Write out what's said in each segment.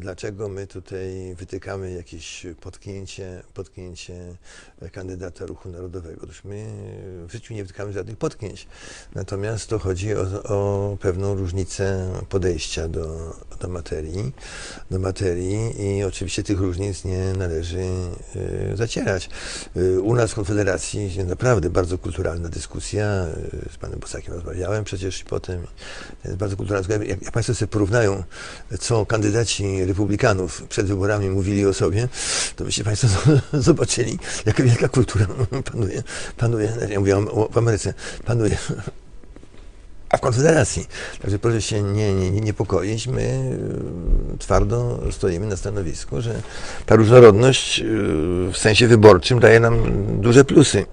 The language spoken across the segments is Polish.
dlaczego my tutaj wytykamy jakieś potknięcie, potknięcie kandydata Ruchu Narodowego. Otóż my w życiu nie wytykamy żadnych potknięć. Natomiast to chodzi o, o pewną różnicę podejścia do, do materii, do materii i oczywiście tych różnic nie należy y, zacierać. Y, U nas w Konfederacji naprawdę bardzo kulturalna dyskusja. y, Z panem Bosakiem rozmawiałem przecież i potem. Jest bardzo kulturalna. Jak, jak państwo sobie porównają, co kandydaci republikanów przed wyborami mówili o sobie, to byście państwo zobaczyli, jaka wielka kultura panuje. panuje ja mówię o, o Ameryce, panuje a w Konfederacji. Także proszę się nie, nie, nie niepokoić. My y, twardo stoimy na stanowisku, że ta różnorodność y, w sensie wyborczym daje nam duże plusy.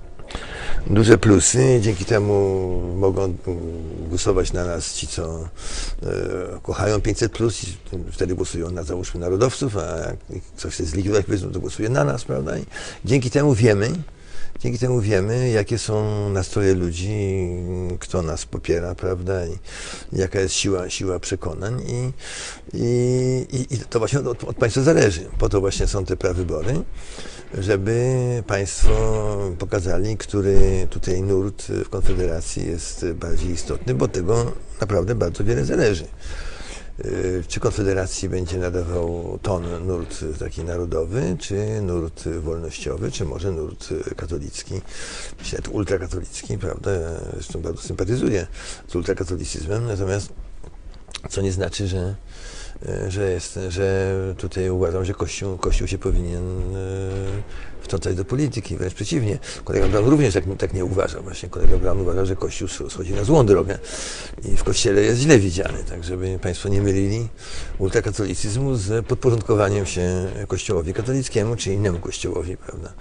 Duże plusy, dzięki temu mogą głosować na nas ci, co y, kochają 500 plus i wtedy głosują na załóżmy narodowców, a jak ktoś chce zlikwidować, powiedzmy, to głosuje na nas, prawda? I dzięki temu wiemy, Dzięki temu wiemy, jakie są nastroje ludzi, kto nas popiera, prawda, i jaka jest siła, siła przekonań i, i, i, i to właśnie od, od Państwa zależy. Po to właśnie są te prawybory, żeby Państwo pokazali, który tutaj nurt w Konfederacji jest bardziej istotny, bo tego naprawdę bardzo wiele zależy. Y, Czy Konfederacji będzie nadawał ton nurt taki narodowy, czy nurt wolnościowy, czy może nurt katolicki, myślę, ultrakatolicki, prawda? Zresztą bardzo sympatyzuję z ultrakatolicyzmem, natomiast co nie znaczy, że, że, jest, że tutaj uważam, że Kościół, Kościół się powinien y, wtrącać do polityki, wręcz przeciwnie. Kolega Brown również tak, tak nie uważa. Właśnie kolega Brown uważa, że Kościół schodzi na złą drogę i w Kościele jest źle widziany, tak żeby Państwo nie mylili ultrakatolicyzmu z podporządkowaniem się Kościołowi katolickiemu czy innemu Kościołowi, prawda?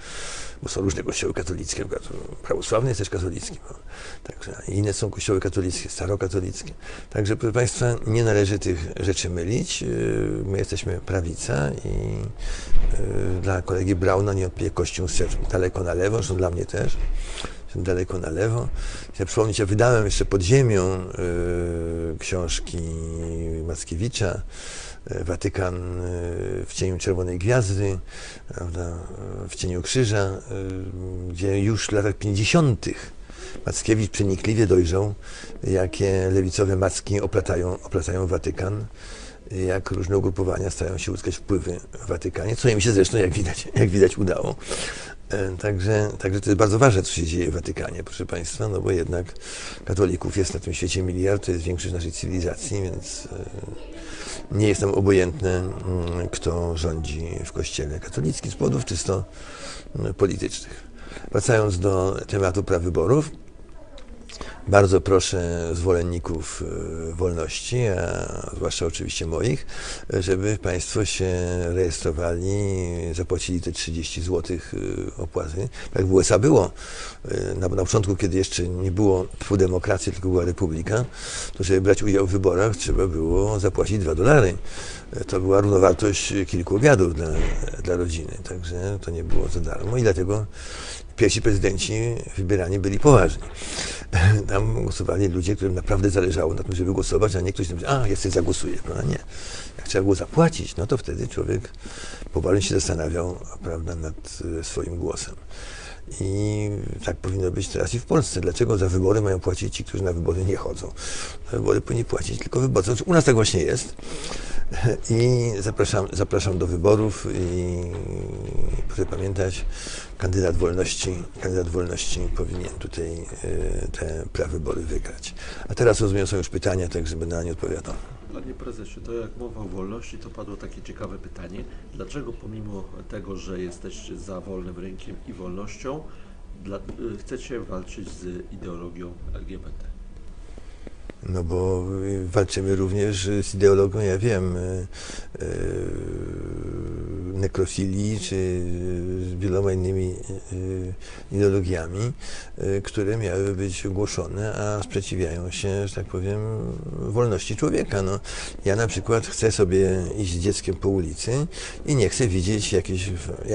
Bo są różne kościoły katolickie, przykład prawosławny jest też katolicki. Bo, także inne są kościoły katolickie, starokatolickie. Także, proszę Państwa, nie należy tych rzeczy mylić. Yy, My jesteśmy prawica i yy, dla kolegi Brauna niewątpliwie kościół szedł daleko na lewo, zresztą dla mnie też daleko na lewo. Chcę przypomnieć, ja wydałem jeszcze pod ziemią yy, książki Mackiewicza, Watykan yy, w cieniu Czerwonej Gwiazdy, prawda, yy, w cieniu Krzyża, gdzie już w latach 50. Mackiewicz przenikliwie dojrzał, jakie lewicowe macki oplatają, oplatają Watykan jak różne ugrupowania starają się uzyskać wpływy w Watykanie, co im się zresztą, jak widać, jak widać udało. E, Także, także to jest bardzo ważne, co się dzieje w Watykanie, proszę Państwa, no bo jednak katolików jest na tym świecie miliard, to jest większość naszej cywilizacji, więc e, nie jest nam obojętne, mm, kto rządzi w kościele katolickim z powodów czysto mm, politycznych. Wracając do tematu praw wyborów, bardzo proszę zwolenników e, wolności, a zwłaszcza oczywiście moich, żeby Państwo się rejestrowali, zapłacili te 30 zł opłaty. Tak w USA było. E, Na, na początku, kiedy jeszcze nie było demokracji, tylko była republika, to żeby brać udział w wyborach, trzeba było zapłacić 2 dolary. E, To była równowartość kilku obiadów dla, dla rodziny, także to nie było za darmo i dlatego pierwsi prezydenci wybierani byli poważni. Tam głosowali ludzie, którym naprawdę zależało na tym, żeby głosować, a nie ktoś tam, a ja sobie zagłosuję. Prawda? Nie. Jak trzeba było zapłacić, no to wtedy człowiek poważnie się zastanawiał prawda, nad e, swoim głosem. I tak powinno być teraz i w Polsce. Dlaczego za wybory mają płacić ci, którzy na wybory nie chodzą? Za wybory powinni płacić tylko wyborcy. Znaczy, U nas tak właśnie jest. I zapraszam, zapraszam do wyborów i proszę pamiętać, kandydat wolności, kandydat wolności powinien tutaj e, te prawybory wygrać. A teraz rozumiem są już pytania, tak żeby na nie odpowiadał. Panie prezesie, to jak mowa o wolności, to padło takie ciekawe pytanie. Dlaczego pomimo tego, że jesteście za wolnym rynkiem i wolnością, dla, y, chcecie walczyć z ideologią LGBT? No bo walczymy również z ideologią, ja wiem, y, y, nekrofilii, czy z wieloma innymi y, ideologiami, y, które miały być głoszone, a sprzeciwiają się, że tak powiem, wolności człowieka. No, ja na przykład chcę sobie iść z dzieckiem po ulicy i nie chcę widzieć jakichś,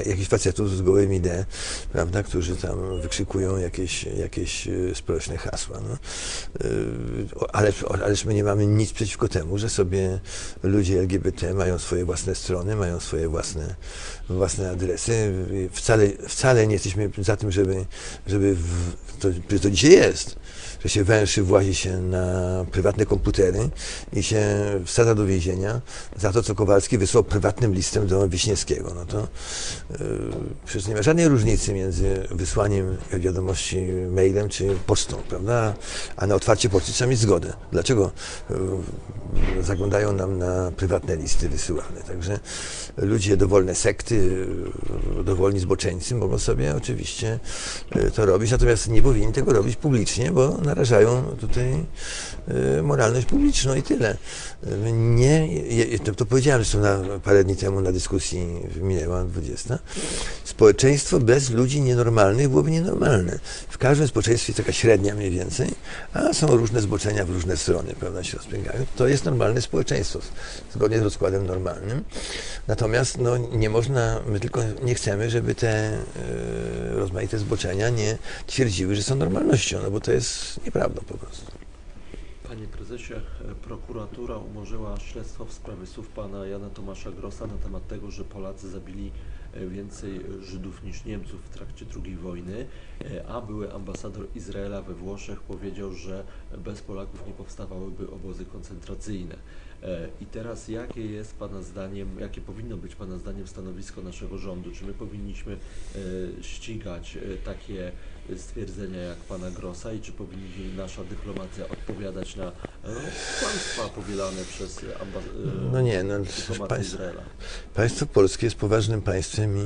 jakichś facetów z gołym idee, prawda, którzy tam wykrzykują jakieś, jakieś sprośne hasła. No. Ale, ależ my nie mamy nic przeciwko temu, że sobie ludzie LGBT mają swoje własne strony, mają swoje własne, własne adresy. Wcale, wcale nie jesteśmy za tym, żeby, żeby w, to, to dzisiaj jest, że się węszy, włazi się na prywatne komputery i się wsadza do więzienia za to, co Kowalski wysłał prywatnym listem do Wiśniewskiego. No to yy, przecież nie ma żadnej różnicy między wysłaniem wiadomości mailem czy pocztą, prawda? A na otwarcie poczty trzeba mieć zgodę. Dlaczego yy, zaglądają nam na prywatne listy wysyłane? Także ludzie, dowolne sekty, yy, dowolni zboczeńcy mogą sobie oczywiście yy, to robić, natomiast nie powinni tego robić publicznie, bo narażają tutaj yy, moralność publiczną i tyle. Yy, Nie, to, to powiedziałem zresztą na, parę dni temu na dyskusji, minęła 20. Społeczeństwo bez ludzi nienormalnych byłoby nienormalne. W każdym społeczeństwie jest taka średnia mniej więcej, a są różne zboczenia w różne strony, prawda, się rozpęgają. To jest normalne społeczeństwo, zgodnie z rozkładem normalnym. Natomiast no, nie można, my tylko nie chcemy, żeby te e, rozmaite zboczenia nie twierdziły, że są normalnością, no bo to jest nieprawda po prostu. Panie prezesie, prokuratura umorzyła śledztwo w sprawie słów pana Jana Tomasza Grossa na temat tego, że Polacy zabili e, więcej Żydów niż Niemców w trakcie II wojny, e, a były ambasador Izraela we Włoszech powiedział, że bez Polaków nie powstawałyby obozy koncentracyjne. E, I teraz jakie jest Pana zdaniem, jakie powinno być Pana zdaniem stanowisko naszego rządu? Czy my powinniśmy ścigać takie stwierdzenia jak Pana Grossa i czy powinni nasza dyplomacja odpowiadać na e, kłamstwa powielane przez amba- e, No nie, no, państw, Izraela? Państwo polskie jest poważnym państwem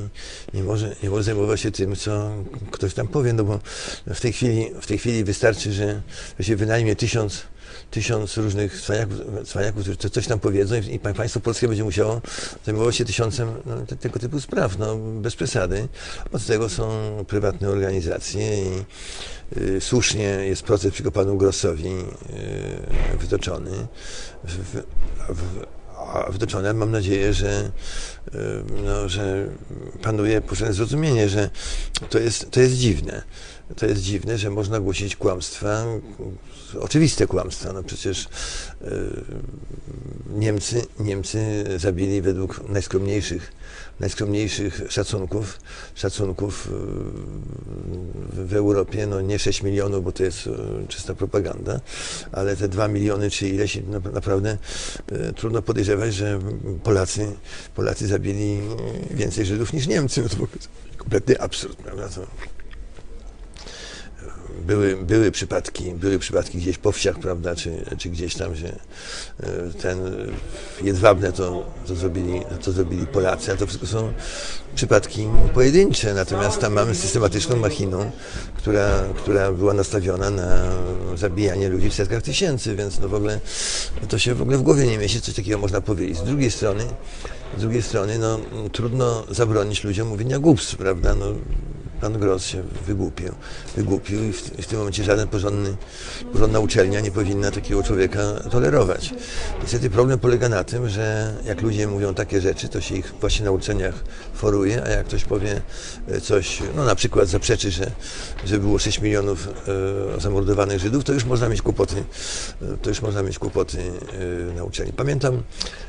i nie może, nie może zajmować się tym, co ktoś tam powie, no bo w tej chwili, w tej chwili wystarczy, że, że się wynajmie tysiąc, tysiąc różnych cwaniaków, którzy coś tam powiedzą i, i pa- państwo polskie będzie musiało zajmować się tysiącem no, te, tego typu spraw, no bez przesady. Od tego są prywatne organizacje i y, słusznie jest proces przeciwko panu Grossowi y, wytoczony. W, w, w, wytoczone mam nadzieję, że, y, no, że panuje powszechne zrozumienie, że to jest, to jest dziwne. To jest dziwne, że można głosić kłamstwa, oczywiste kłamstwa. No przecież y, Niemcy, Niemcy zabili według najskromniejszych, najskromniejszych szacunków, szacunków y, w- Europie, no nie 6 milionów, bo to jest y, czysta propaganda, ale te 2 miliony czy ileś, na- naprawdę trudno podejrzewać, że Polacy, Polacy zabili więcej Żydów niż Niemcy. No to kompletny absurd, prawda? To, były, były przypadki, były przypadki gdzieś po wsiach, prawda, czy, czy gdzieś tam, że e, ten e, jedwabne to, to, zrobili, to zrobili Polacy, a to wszystko są przypadki pojedyncze, natomiast tam mamy systematyczną machinę, która, która była nastawiona na zabijanie ludzi w setkach tysięcy, więc no w ogóle to się w ogóle w głowie nie mieści, coś takiego można powiedzieć. Z drugiej strony, z drugiej strony, no trudno zabronić ludziom mówienia głupstw, prawda, no Pan Gross się wygłupił, wygłupił i w, w tym momencie żaden porządny, porządna uczelnia nie powinna takiego człowieka tolerować. Niestety problem polega na tym, że jak ludzie mówią takie rzeczy, to się ich właśnie na uczelniach foruje, a jak ktoś powie e, coś, no na przykład zaprzeczy, że, że było 6 milionów e, zamordowanych Żydów, to już można mieć kłopoty, e, to już można mieć kłopoty e, na uczelni. Pamiętam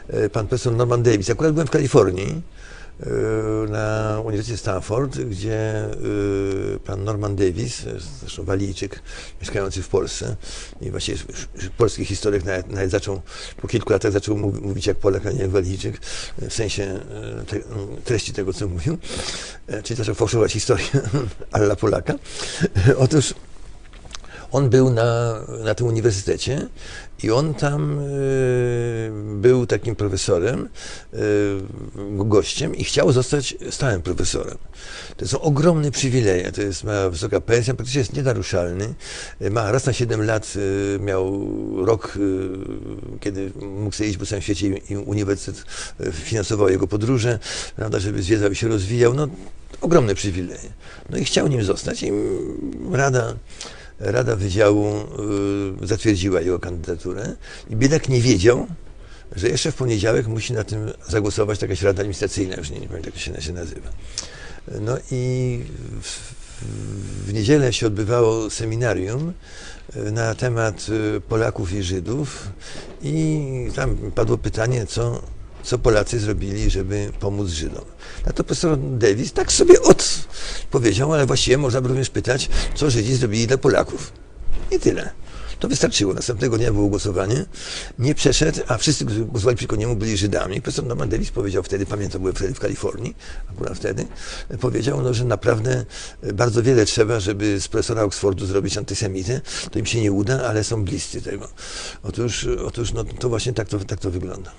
e, pan profesor Norman Davis, akurat byłem w Kalifornii, na Uniwersytecie Stanford, gdzie y, pan Norman Davis, zresztą Walijczyk, mieszkający w Polsce i sz- polski historyk nawet, nawet zaczął, po kilku latach zaczął mów- mówić jak Polak, a nie Walijczyk, w sensie y, te, treści tego, co mówił, E, czyli zaczął fałszować historię alla Polaka. Otóż on był na, na tym uniwersytecie i on tam e, był takim profesorem, e, gościem i chciał zostać stałym profesorem. To są ogromne przywileje, to jest, ma wysoka pensja, praktycznie jest nienaruszalny, e, ma raz na 7 lat, miał rok, kiedy mógł sobie iść po całym świecie i uniwersytet finansował jego podróże, prawda, żeby zwiedzał i się rozwijał, no ogromne przywileje. No i chciał nim zostać i Rada, Rada Wydziału y, zatwierdziła jego kandydaturę i biedak nie wiedział, że jeszcze w poniedziałek musi na tym zagłosować jakaś rada administracyjna, już nie, nie pamiętam jak to się, nazywa. No i w, w niedzielę się odbywało seminarium y, na temat y, Polaków i Żydów i tam padło pytanie, co, co Polacy zrobili, żeby pomóc Żydom. Na to profesor Davis tak sobie od powiedział, ale właściwie można by również pytać, co Żydzi zrobili dla Polaków. I tyle. To wystarczyło. Następnego dnia było głosowanie. Nie przeszedł, a wszyscy, którzy głosowali przeciwko niemu, byli Żydami. Profesor Norman Davis powiedział wtedy, pamiętam, byłem wtedy w Kalifornii, akurat wtedy, powiedział, no, że naprawdę bardzo wiele trzeba, żeby z profesora Oxfordu zrobić antysemitę. To im się nie uda, ale są bliscy tego. Otóż, otóż no, to właśnie tak to, tak to wygląda.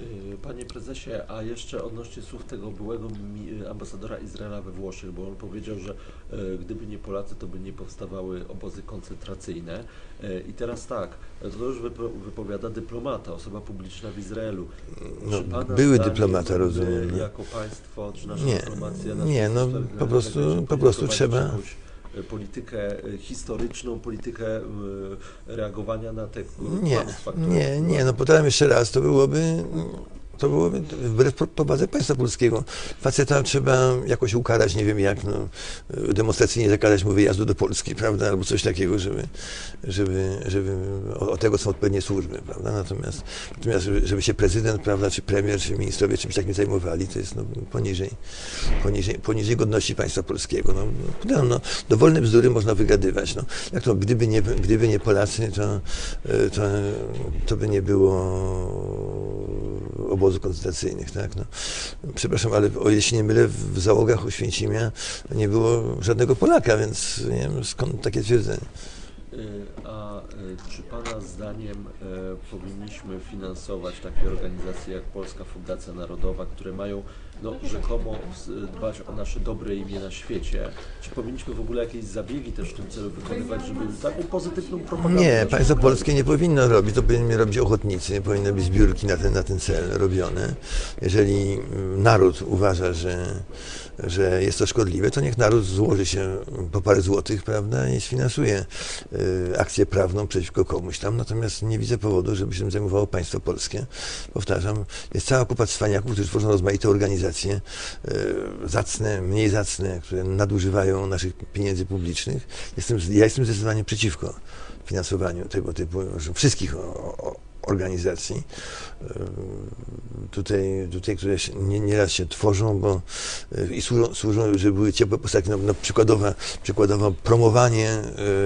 Y, Panie prezesie, a jeszcze odnośnie słów tego byłego mi- ambasadora Izraela we Włoszech, bo on powiedział, że e, gdyby nie Polacy, to by nie powstawały obozy koncentracyjne. I teraz tak, to już wypo- wypowiada dyplomata, osoba publiczna w Izraelu. No, były zdaniem dyplomata, rozumiem, no. Jako państwo, czy nasza Nie, dyplomacja, nie, no, po prostu- po prostu trzeba- politykę e, historyczną, politykę e, reagowania na te Nie, nie, nie, no powtarzam jeszcze raz, to byłoby, to byłoby wbrew powadze państwa polskiego. Faceta trzeba jakoś ukarać, nie wiem jak, no, demonstracyjnie zakazać mu wyjazdu do Polski, prawda, albo coś takiego, żeby, żeby, żeby o, o tego są odpowiednie służby, prawda, natomiast, natomiast żeby, się prezydent, prawda, czy premier, czy ministrowie czymś takim zajmowali, to jest no, poniżej, poniżej, poniżej godności państwa polskiego. No, no, no, dowolne bzdury można wygadywać. No. Jak to, gdyby nie, gdyby nie Polacy, to, to, to by nie było obozów koncentracyjnych. Tak? No. Przepraszam, ale o ile się nie mylę, w załogach Oświęcimia nie było żadnego Polaka, więc nie wiem skąd takie twierdzenie. Y, A y, czy Pana zdaniem y, powinniśmy finansować takie organizacje jak Polska Fundacja Narodowa, które mają no, rzekomo dbać o nasze dobre imię na świecie? Czy powinniśmy w ogóle jakieś zabiegi też w tym celu wykonywać, żeby taką pozytywną propagandę... Nie, państwo polskie nie powinno robić, to powinny robić ochotnicy, nie powinny być zbiórki na ten, na ten cel robione. Jeżeli mm, naród uważa, że, że jest to szkodliwe, to niech naród złoży się po parę złotych, prawda, i sfinansuje akcję prawną przeciwko komuś tam. Natomiast nie widzę powodu, żeby się tym zajmowało państwo polskie. Powtarzam, jest cała kupa cwaniaków, którzy tworzą rozmaite organizacje, y, zacne, mniej zacne, które nadużywają naszych pieniędzy publicznych. Jestem, ja jestem zdecydowanie przeciwko finansowaniu tego typu wszystkich o, organizacji. Ym, Tutaj, tutaj które nie, nieraz się tworzą bo, y, i służą, służą, żeby były ciepłe postaci, no, no, przykładowa, przykładowo promowanie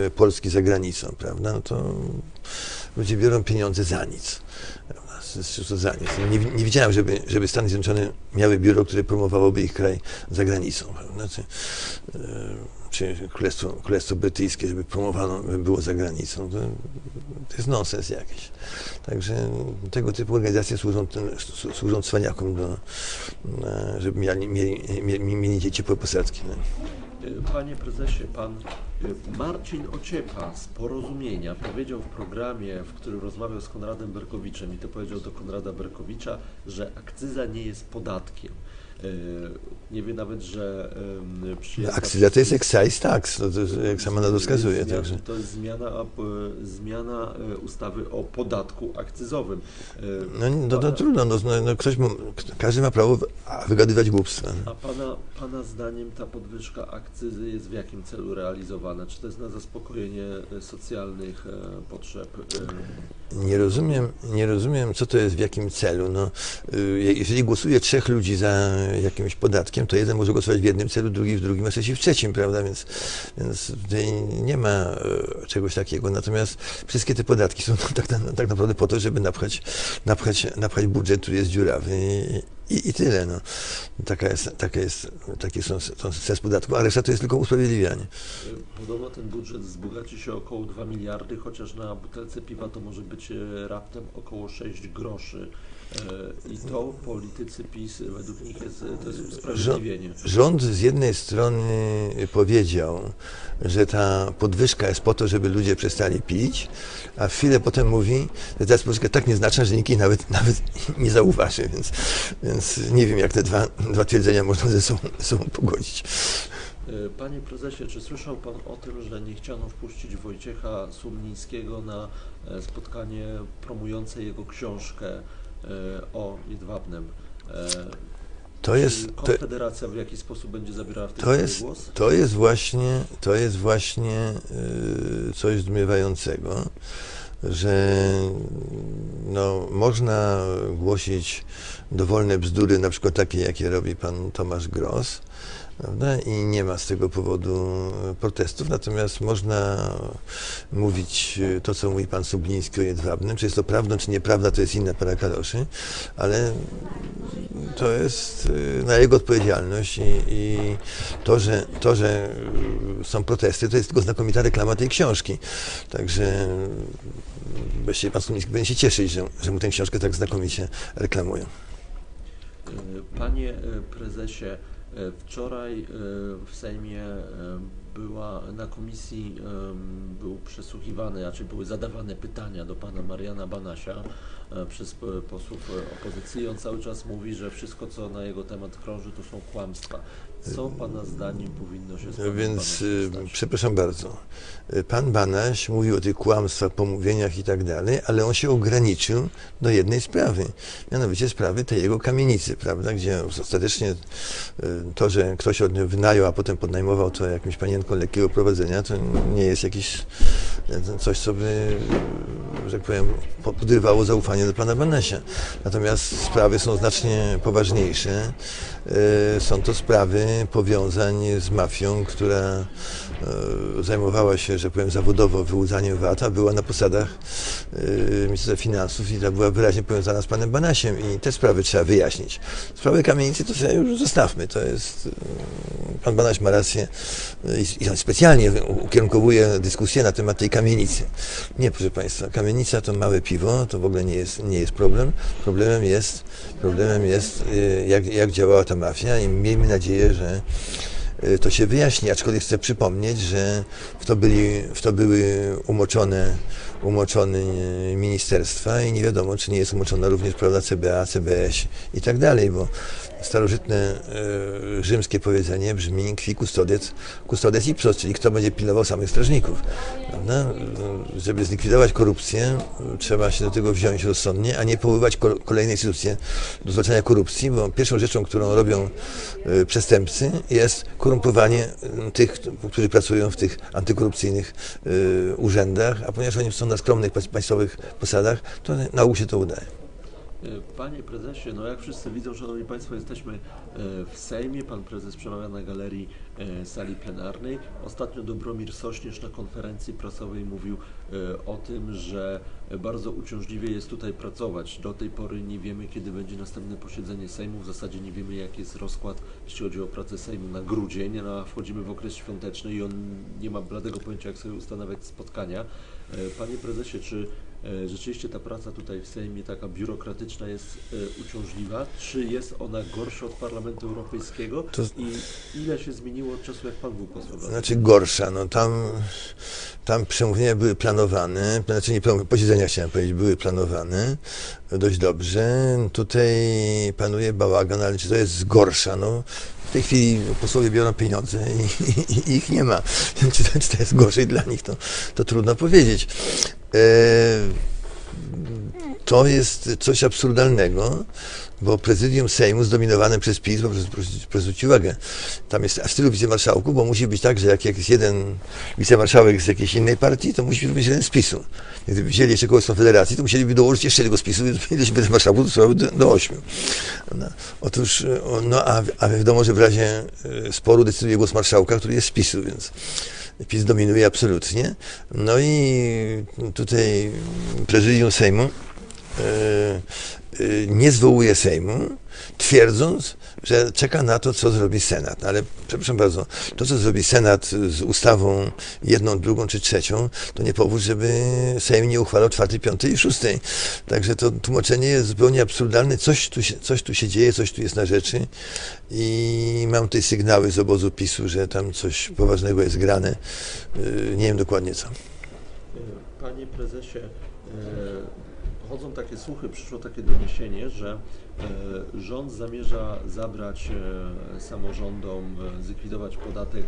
y, Polski za granicą, prawda? No to ludzie biorą pieniądze za nic. Za nic. Nie, nie widziałem, żeby, żeby Stany Zjednoczone miały biuro, które promowałoby ich kraj za granicą. Prawda? Czy, y, Królestwo, Królestwo Brytyjskie, żeby promowano było za granicą. To, to jest nonsens jakiś. Także tego typu organizacje służą, służą cwaniakom, do, żeby mieli, mieli, mieli, posadki. No. Y, Panie prezesie, pan y, Marcin Ociepa z Porozumienia powiedział w programie, w którym rozmawiał z Konradem Berkowiczem i to powiedział do Konrada Berkowicza, że akcyza nie jest podatkiem. Nie wie nawet, że ym, przyjęta Akcyza to jest excise tax, no to, jest- jak sama nazwa wskazuje. Zmiana- Także. To jest zmiana, a, p- zmiana e, ustawy o podatku akcyzowym. E, No, no, no trudno, no, no, no, ktoś mu, każdy ma prawo wygadywać głupstwa. A pana, pana zdaniem ta podwyżka akcyzy jest w jakim celu realizowana? Czy to jest na zaspokojenie e, socjalnych e, potrzeb? e, Nie rozumiem, nie rozumiem, co to jest, w jakim celu. No, y, jeżeli głosuje trzech ludzi za jakimś podatkiem, to jeden może głosować w jednym celu, drugi w drugim, a trzeci w trzecim, prawda? Więc, więc tutaj nie ma e, czegoś takiego. Natomiast wszystkie te podatki są tak, na- tak naprawdę po to, żeby napchać, napchać, napchać budżet, który jest dziurawy i, i, tyle. No. Taka jest, taka jest, taki są, są sens podatku, a reszta to jest tylko usprawiedliwianie. Podobno ten budżet wzbogaci się około 2 miliardy, chociaż na butelce piwa to może być e, raptem około 6 groszy. I to politycy PiS według nich jest, to jest usprawiedliwienie. Rząd z jednej strony powiedział, że ta podwyżka jest po to, żeby ludzie przestali pić, a chwilę potem mówi, że ta podwyżka tak nieznaczna, że nikt jej nawet, nawet nie zauważy, więc, więc nie wiem, jak te dwa, dwa twierdzenia można ze sobą, ze sobą pogodzić. E, Panie prezesie, czy słyszał pan o tym, że nie chciano wpuścić Wojciecha Sumlińskiego na e, spotkanie promujące jego książkę o Jedwabnem? E, To Czy jest, to, Konfederacja w jakiś sposób będzie zabierała w tej To jest, głos? to jest właśnie, to jest właśnie y, coś zdumiewającego, że no, można głosić dowolne bzdury, na przykład takie, jakie robi pan Tomasz Gross, prawda? i nie ma z tego powodu protestów, natomiast można mówić y, to, co mówi pan Subliński o Jedwabnym, czy jest to prawdą, czy nieprawda, to jest inna para kaloszy, ale to jest y, na jego odpowiedzialność i, i to, że, to, że są protesty, to jest tylko znakomita reklama tej książki. Także właściwie pan Sumiński będzie się cieszyć, że, że mu tę książkę tak znakomicie reklamują. E, Panie e, prezesie, e, wczoraj e, w Sejmie e, była na komisji był przesłuchiwany, a czy były zadawane pytania do pana Mariana Banasia e, przez posłów e, opozycji. On cały czas mówi, że wszystko, co na jego temat krąży, to są kłamstwa. Co pana zdaniem powinno się No panem więc y, stać? przepraszam bardzo. Y, Pan Banaś mówił o tych kłamstwach, pomówieniach i tak dalej, ale on się ograniczył do jednej sprawy, mianowicie sprawy tej jego kamienicy, prawda, gdzie ostatecznie y, to, że ktoś od niego wynajął, a potem podnajmował to jakimś panienką lekkiego prowadzenia, to nie jest jakieś y, coś, co by, że tak powiem, po- podrywało zaufanie do pana Banasia. Natomiast sprawy są znacznie poważniejsze. Y, Są to sprawy powiązań z mafią, która y, zajmowała się, że powiem, zawodowo wyłudzaniem VAT, a była na posadach y, Ministerstwa Finansów i była wyraźnie powiązana z panem Banasiem i te sprawy trzeba wyjaśnić. Sprawy kamienicy to sobie już zostawmy. To jest, pan Banaś ma rację i, specjalnie ukierunkowuje dyskusję na temat tej kamienicy. Nie, proszę państwa, kamienica to małe piwo, to w ogóle nie jest, nie jest problem. Problemem jest, problemem jest y, jak, jak działała ta mafia i miejmy nadzieję, że y, to się wyjaśni, aczkolwiek chcę przypomnieć, że w to, byli, w to były umoczone, umoczone y, ministerstwa i nie wiadomo, czy nie jest umoczona również prawda, CBA, CBS i tak dalej, bo starożytne y, rzymskie powiedzenie brzmi qui custodes, custodes ipsos, czyli kto będzie pilnował samych strażników. Prawda? Y, Żeby zlikwidować korupcję, y, trzeba się do tego wziąć rozsądnie, a nie powoływać ko- kolejne instytucje do zwalczania korupcji, bo pierwszą rzeczą, którą robią y, przestępcy jest korumpowanie y, tych, którzy pracują w tych antykorupcyjnych y, urzędach, a ponieważ oni są na skromnych pa- państwowych posadach, to na ogół się to udaje. E, Panie prezesie, no jak wszyscy widzą, szanowni państwo, jesteśmy e, w Sejmie. Pan prezes przemawia na galerii e, sali plenarnej. Ostatnio Dobromir Sośnierz na konferencji prasowej mówił o tym, że bardzo uciążliwie jest tutaj pracować. Do tej pory nie wiemy, kiedy będzie następne posiedzenie Sejmu. W zasadzie nie wiemy, jaki jest rozkład, jeśli chodzi o pracę Sejmu na grudzień. No, a wchodzimy w okres świąteczny i on nie ma bladego pojęcia, jak sobie ustanawiać spotkania. Panie prezesie, czy rzeczywiście ta praca tutaj w Sejmie taka biurokratyczna jest e, uciążliwa? Czy jest ona gorsza od Parlamentu Europejskiego? To- I ile się zmieniło od czasu, jak Pan był posłem? Znaczy gorsza, no tam, tam przemówienia były planowane, znaczy nie posiedzenia chciałem powiedzieć, były planowane dość dobrze. Tutaj panuje bałagan, ale czy to jest gorsza? No, w tej chwili posłowie biorą pieniądze i, i, i ich nie ma. Czy to, czy to jest gorzej dla nich, to, to trudno powiedzieć. E, to jest coś absurdalnego, bo prezydium Sejmu zdominowane przez PiS, proszę, proszę zwrócić uwagę, tam jest aż tylu wicemarszałków, bo musi być tak, że jak, jest jeden wicemarszałek z jakiejś innej partii, to musi być jeden z PiSu. Gdyby wzięli jeszcze kogoś z Konfederacji, to musieliby dołożyć jeszcze tego z PiSu, więc wicemarszałków to trzeba do, do ośmiu. No, otóż, no a, a wiadomo, że w razie e, sporu decyduje głos marszałka, który jest z PiSu, więc PiS dominuje absolutnie. No i tutaj prezydium Sejmu nie zwołuje Sejmu, twierdząc, że czeka na to, co zrobi Senat. Ale przepraszam bardzo, to, co zrobi Senat z ustawą jedną, drugą czy trzecią, to nie powód, żeby Sejm nie uchwalał czwartej, piątej i szóstej. Także to tłumaczenie jest zupełnie absurdalne. Coś tu się, coś tu się dzieje, coś tu jest na rzeczy i mam tutaj sygnały z obozu PiSu, że tam coś poważnego jest grane. E, Nie wiem dokładnie co. Panie prezesie, e, chodzą takie słuchy, przyszło takie doniesienie, że e, rząd zamierza zabrać e, samorządom, e, zlikwidować podatek,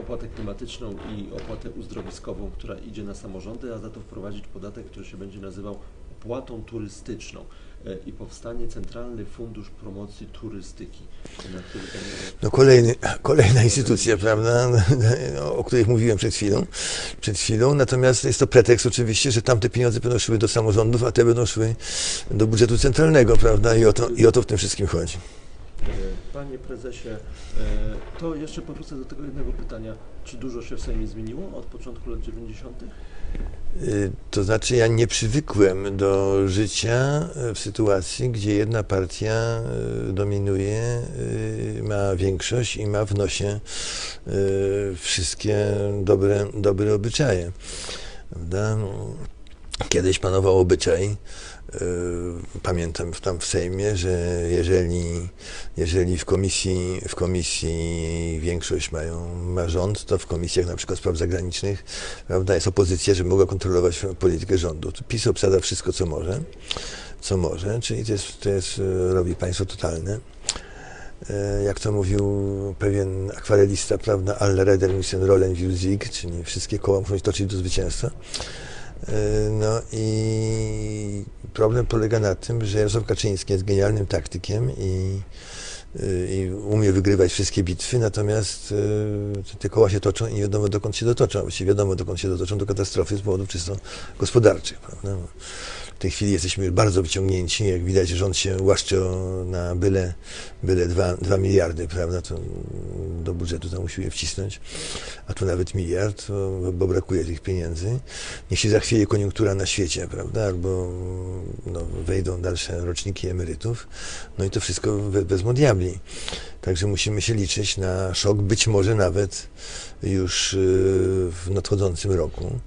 opłatę klimatyczną i opłatę uzdrowiskową, która idzie na samorządy, a za to wprowadzić podatek, który się będzie nazywał opłatą turystyczną e, i powstanie Centralny Fundusz Promocji Turystyki, No kolejny, kolejna instytucja, prawda, o której mówiłem przed chwilą, przed chwilą. Natomiast jest to pretekst oczywiście, że tamte pieniądze będą szły do samorządów, a te będą szły do budżetu centralnego, prawda, i o to, i o to w tym wszystkim chodzi. E, prezesie, e, to jeszcze powrócę do tego jednego pytania. Czy dużo się w Sejmie zmieniło od początku lat 90.? Y, To znaczy, ja nie przywykłem do życia y, w sytuacji, gdzie jedna partia y, dominuje, y, ma większość i ma w nosie wszystkie dobre, dobre obyczaje. Prawda? Kiedyś panował obyczaj, pamiętam w- tam w Sejmie, że jeżeli, jeżeli w, komisji, w komisji większość mają, ma rząd, to w komisjach na przykład spraw zagranicznych prawda, jest opozycja, żeby mogła kontrolować politykę rządu. PiS obsada wszystko, co może, co może, czyli to jest, to jest e, robi państwo totalne. E, Jak to mówił pewien akwarelista, prawda, alle Reder müssen rollen czyli wszystkie koła muszą się toczyć do zwycięstwa. E, No i problem polega na tym, że Jarosław Kaczyński jest genialnym taktykiem i, y, i umie wygrywać wszystkie bitwy, natomiast y, te koła się toczą i nie wiadomo dokąd się dotoczą. Właściwie wiadomo dokąd się dotoczą, do katastrofy z powodów czysto gospodarczych. Prawda? Tej chwili jesteśmy już bardzo wyciągnięci, jak widać rząd się łaszczy na byle, byle 2, miliardy, prawda, to do budżetu tam musimy wcisnąć, a tu nawet miliard, bo, bo brakuje tych pieniędzy. Niech się zachwieje koniunktura na świecie, prawda, albo no, wejdą dalsze roczniki emerytów, no i to wszystko we, wezmą diabli. Także musimy się liczyć na szok, być może nawet już y, w nadchodzącym roku.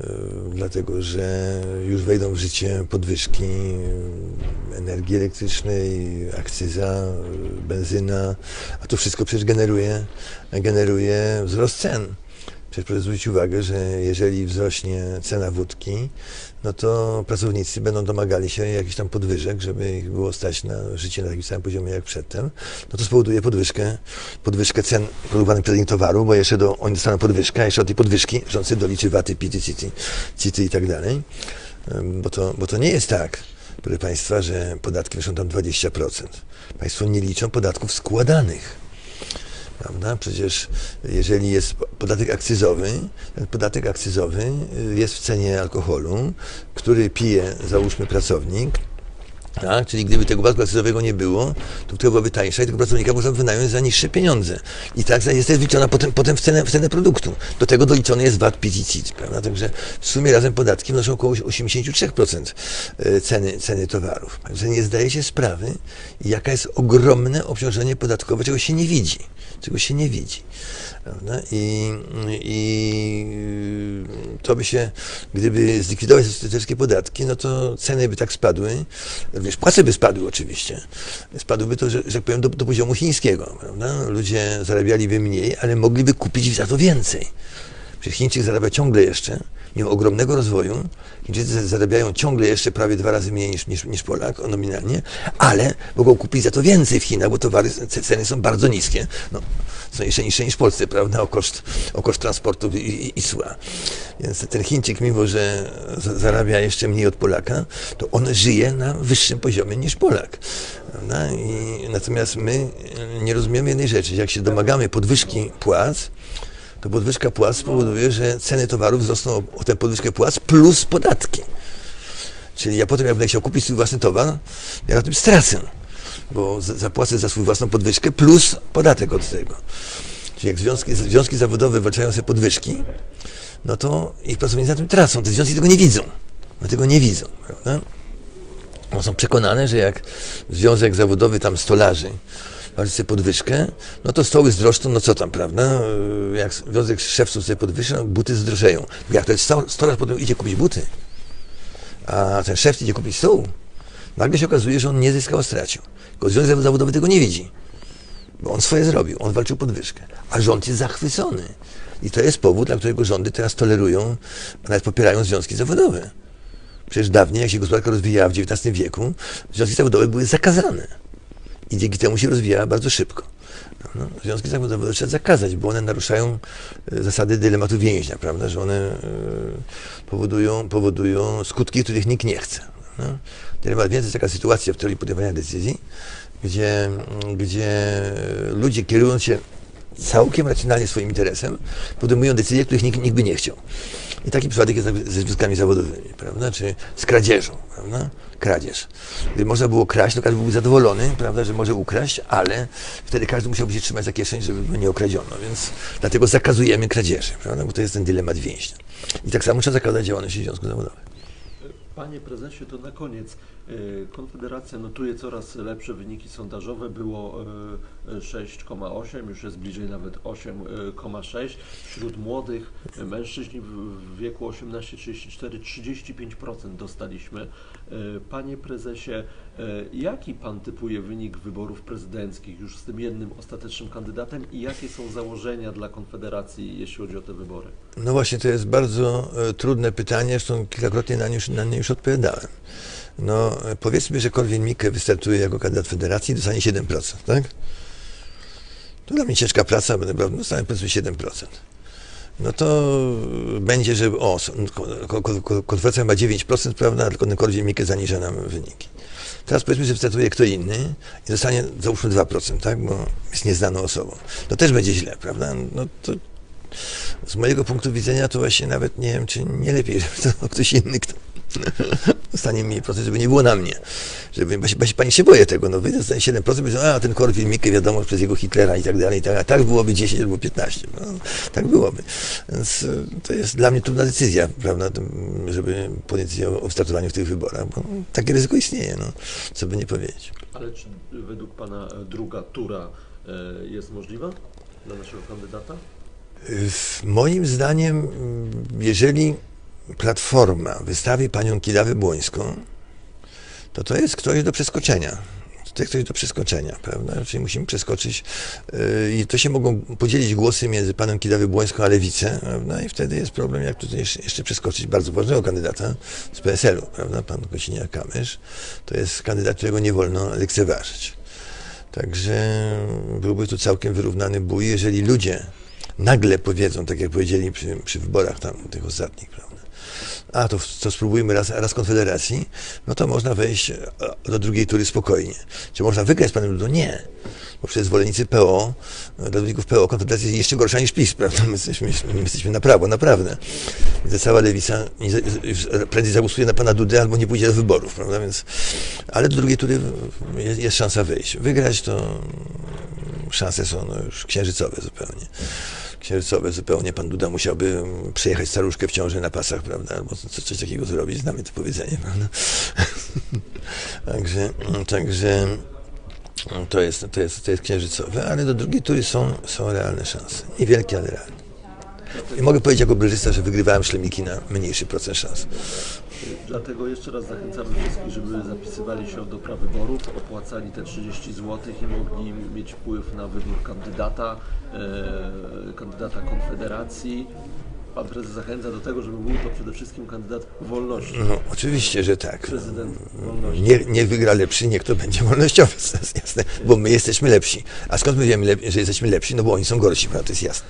Y, Dlatego, że już wejdą w życie podwyżki y, energii elektrycznej, akcyza, y, benzyna, a to wszystko przecież generuje, generuje wzrost cen. Przecież proszę zwrócić uwagę, że jeżeli wzrośnie cena wódki, no to pracownicy będą domagali się jakichś tam podwyżek, żeby ich było stać na życie na takim samym poziomie jak przedtem, no to spowoduje podwyżkę, podwyżkę cen produkowanych przez nich towaru, bo jeszcze do, oni dostaną podwyżkę, a jeszcze od tej podwyżki rząd sobie doliczy waty, pity, city, city i tak dalej. Bo to, bo to nie jest tak, proszę Państwa, że podatki wynoszą tam 20%. Państwo nie liczą podatków składanych. Prawda? Przecież jeżeli jest podatek akcyzowy, ten podatek akcyzowy jest w cenie alkoholu, który pije, załóżmy, pracownik, tak? Czyli gdyby tego podatku akcyzowego nie było, to wtedy byłaby tańsza i tego pracownika można wynająć za niższe pieniądze. I tak jest wliczona potem, potem w, cenę, w cenę produktu. Do tego doliczony jest VAT, PIT i CIT, prawda? Także w sumie razem podatki wnoszą około 83% y, ceny, ceny towarów. Także nie zdaje się sprawy, jaka jest ogromne obciążenie podatkowe, czego się nie widzi. Czego się nie widzi. Prawda? I, I to by się, gdyby zlikwidować te wszystkie podatki, no to ceny by tak spadły, również płace by spadły oczywiście. Spadłyby to, że, że tak powiem, do, do poziomu chińskiego. Prawda? Ludzie zarabialiby mniej, ale mogliby kupić za to więcej. Przecież Chińczyk zarabia ciągle jeszcze, mimo ogromnego rozwoju, Chińczycy zarabiają ciągle jeszcze prawie dwa razy mniej niż, niż, niż Polak nominalnie, ale mogą kupić za to więcej w Chinach, bo towary, ce- ceny są bardzo niskie. No, są niż w Polsce, prawda, o koszt, o koszt transportu i, i, i. Więc ten Chińczyk, mimo że za- zarabia jeszcze mniej od Polaka, to on żyje na wyższym poziomie niż Polak. I, natomiast my e, nie rozumiemy jednej rzeczy. Jak się domagamy podwyżki płac, to podwyżka płac spowoduje, że ceny towarów wzrosną o, o tę podwyżkę płac plus podatki. Czyli ja potem, jak będę chciał kupić swój własny towar, ja na tym stracę, bo zapłacę za swój własną podwyżkę plus podatek od tego. Czyli jak związki, związki zawodowe walczają sobie podwyżki, no to ich pracownicy na tym tracą. Te związki tego nie widzą. No tego nie widzą, prawda? One są przekonane, że jak związek zawodowy tam stolarzy walczy sobie podwyżkę, no to stoły zdrożą, no co tam, prawda? Jak związek szewców sobie podwyższy, no buty zdrożeją. Jak to jest sto- stolarz potem idzie kupić buty, a ten szef idzie kupić stół, nagle się okazuje, że on nie zyskał, a stracił. Tylko związek zawodowy tego nie widzi. Bo on swoje zrobił, on walczył podwyżkę. A rząd jest zachwycony. I to jest powód, dla którego rządy teraz tolerują, a nawet popierają związki zawodowe. Przecież dawniej, jak się gospodarka rozwijała w XIX wieku, związki zawodowe były zakazane. I dzięki temu się rozwijała bardzo szybko. No, związki zawodowe trzeba zakazać, bo one naruszają e, zasady dylematu więźnia, prawda? Że one e, powodują, powodują skutki, których nikt nie chce. No. Dylemat to jest taka sytuacja w teorii podejmowania decyzji, gdzie, gdzie ludzie kierując się całkiem racjonalnie swoim interesem, podejmują decyzje, których nikt, nikt by nie chciał. I taki przypadek jest ze związkami zawodowymi, prawda? Czy z kradzieżą, prawda? Kradzież. Gdyby można było kraść, to każdy byłby zadowolony, prawda, że może ukraść, ale wtedy każdy musiałby się trzymać za kieszeń, żeby go nie okradziono, więc dlatego zakazujemy kradzieży, prawda? Bo to jest ten dylemat więźnia. I tak samo trzeba zakazać działalności związków zawodowych. Panie prezesie, to na koniec. y, Konfederacja notuje coraz lepsze wyniki sondażowe. Było y, 6,8, już jest bliżej nawet 8,6. Wśród młodych mężczyźni w wieku 18-34 35% dostaliśmy. Y, Panie prezesie, jaki pan typuje wynik wyborów prezydenckich już z tym jednym ostatecznym kandydatem i jakie są założenia dla Konfederacji, jeśli chodzi o te wybory? No właśnie, to jest bardzo e, trudne pytanie, zresztą kilkakrotnie na nie już, na nie już odpowiadałem. No, e, powiedzmy, że Korwin-Mikke wystartuje jako kandydat federacji i dostanie 7%, tak? To dla mnie ciężka praca, będę brał, dostałem powiedzmy 7%. No to będzie, że o, s- ko- ko- ko- Konfederacja ma 9%, prawda, tylko Korwin-Mikke zaniża nam wyniki. Teraz powiedzmy, że wystartuje kto inny i dostanie załóżmy 2%, tak, bo jest nieznaną osobą. To też będzie źle, prawda? No to z mojego punktu widzenia to właśnie nawet nie wiem, czy nie lepiej, żeby to ktoś inny, kto dostanie mniej procent, żeby nie było na mnie. Żeby, właśnie, właśnie pani się boję tego, no wy dostanie 7%, powiedzą, a ten Korwin Mikke wiadomo, przez jego Hitlera i tak dalej, i tak, a tak byłoby 10 albo 15, no, tak byłoby. Więc y, to jest dla mnie trudna decyzja, prawda, żeby podjąć decyzję o, o startowaniu w tych wyborach, bo takie ryzyko istnieje, no, co by nie powiedzieć. Ale czy według Pana e, druga tura e, jest możliwa dla naszego kandydata? Moim zdaniem, jeżeli Platforma wystawi panią Kidawę Błońską, to to jest ktoś do przeskoczenia. To jest ktoś do przeskoczenia, prawda? Czyli musimy przeskoczyć yy, i to się mogą podzielić głosy między panem Kidawy Błońską a Lewicę, prawda? I wtedy jest problem, jak tutaj jeszcze, przeskoczyć bardzo ważnego kandydata z PSL-u, prawda? Pan Kosiniak-Kamysz. To jest kandydat, którego nie wolno lekceważyć. Także byłby tu całkiem wyrównany bój, jeżeli ludzie nagle powiedzą, tak jak powiedzieli przy, przy wyborach tam tych ostatnich, prawda? A to, to spróbujmy raz, raz Konfederacji, no to można wejść e, do drugiej tury spokojnie. Czy można wygrać z panem Dudą? Nie. Bo przecież zwolennicy PO, e, dla zwolenników PO Konfederacja jest jeszcze gorsza niż PiS, prawda? My jesteśmy, my jesteśmy na prawo, naprawdę. Ta cała lewica prędzej zagłosuje na pana Dudę albo nie pójdzie do wyborów, prawda? Więc, ale do drugiej tury jest, jest szansa wyjść. Wygrać to szanse są no, już księżycowe zupełnie. Księżycowe zupełnie. Pan Duda musiałby mm, przejechać staruszkę w ciąży na pasach, prawda? Albo co, coś takiego zrobić. Znamy to powiedzenie, prawda? także, także mm, to jest, to, jest, to jest księżycowe, ale do drugiej tury są, są realne szanse. Niewielkie, ale realne. I mogę powiedzieć jako brzysta, że wygrywałem szlemiki na mniejszy procent szans. Dlatego jeszcze raz zachęcamy wszystkich, żeby zapisywali się do prawyborów, opłacali te 30 zł i mogli mieć wpływ na wybór kandydata, e, kandydata Konfederacji. Pan prezes zachęca do tego, żeby był to przede wszystkim kandydat wolności, No, oczywiście, że tak. prezydent wolności. Nie, nie wygra lepszy, niech to będzie wolnościowiec, to jest jasne, bo my jesteśmy lepsi. A skąd my wiemy, że jesteśmy lepsi? No bo oni są gorsi, prawda, to jest jasne.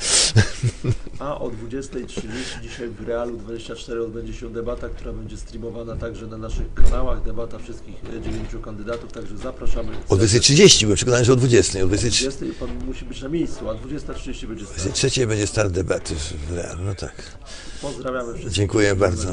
A o 20.30 dzisiaj w Realu 24 odbędzie się debata, która będzie streamowana także na naszych kanałach. Debata wszystkich e, dziewięciu kandydatów, także zapraszamy. O 20.30, byłem przekonany, że o 20.00. O 20.30 20 pan musi być na miejscu, a 20.30 będzie start. trzeciej będzie start debaty w Realu, no tak. Pozdrawiamy wszystkich. Dziękuję bardzo.